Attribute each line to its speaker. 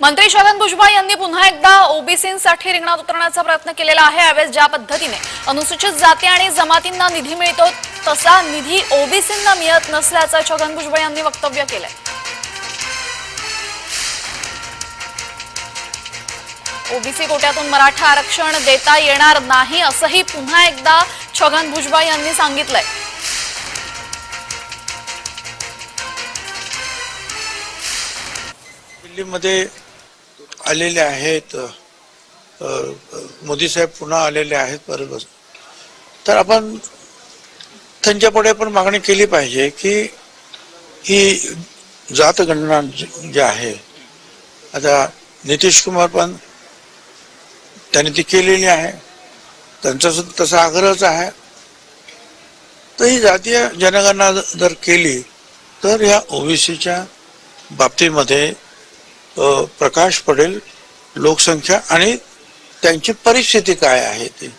Speaker 1: मंत्री छगन भुजबळ यांनी पुन्हा एकदा ओबीसींसाठी रिंगणात उतरण्याचा प्रयत्न केलेला आहे. यावेळेस ज्या पद्धतीने अनुसूचित जाती आणि जमातींना निधी मिळतो तसा निधी ओबीसींना मिळत नसल्याचं छगन भुजबळ यांनी वक्तव्य केलंय. ओबीसी कोट्यातून मराठा आरक्षण देता येणार नाही असंही पुन्हा एकदा छगन भुजबळ यांनी सांगितलंय.
Speaker 2: दिल्लीमध्ये आलेले आहेत मोदी साहेब पुन्हा आलेले आहेत परत. तर आपण त्यांच्यापुढे पण मागणी केली पाहिजे की ही जातगणना जी जी आहे आता नितीश कुमार पण त्यांनी ती केलेली आहे त्यांचा सुद्धा तसा आग्रहच आहे. तर ही जातीय जनगणना जर केली तर ह्या ओबीसीच्या बाबतीमध्ये प्रकाश पडेल लोकसंख्या आणि त्यांची परिस्थिती काय आहे ती?